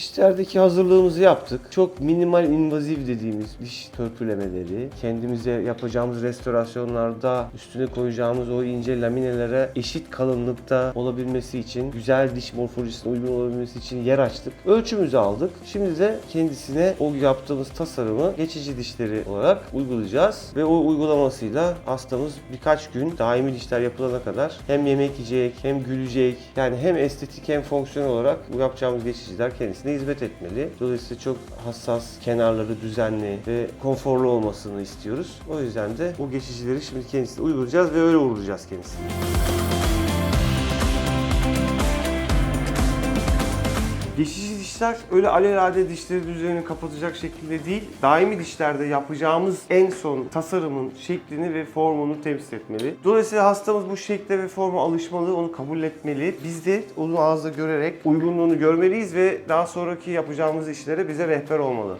Dişlerdeki hazırlığımızı yaptık. Çok minimal invaziv dediğimiz diş törpülemeleri, kendimize yapacağımız restorasyonlarda üstüne koyacağımız o ince laminelere eşit kalınlıkta olabilmesi için, güzel diş morfolojisine uygun olabilmesi için yer açtık. Ölçümüzü aldık. Şimdi de kendisine o yaptığımız tasarımı geçici dişleri olarak uygulayacağız. Ve o uygulamasıyla hastamız birkaç gün daimi dişler yapılana kadar hem yemek yiyecek hem gülecek. Yani hem estetik hem fonksiyonel olarak bu yapacağımız geçiciler kendisine hizmet etmeli. Dolayısıyla çok hassas, kenarları düzenli ve konforlu olmasını istiyoruz. O yüzden de bu geçicileri şimdi kendisine uygulayacağız ve öyle uğurlayacağız kendisini. Geçici dişler öyle alelade dişlerin üzerini kapatacak şekilde değil, daimi dişlerde yapacağımız en son tasarımın şeklini ve formunu temsil etmeli. Dolayısıyla hastamız bu şekle ve forma alışmalı, onu kabul etmeli. Biz de onu ağızda görerek uygunluğunu görmeliyiz ve daha sonraki yapacağımız işlere bize rehber olmalı.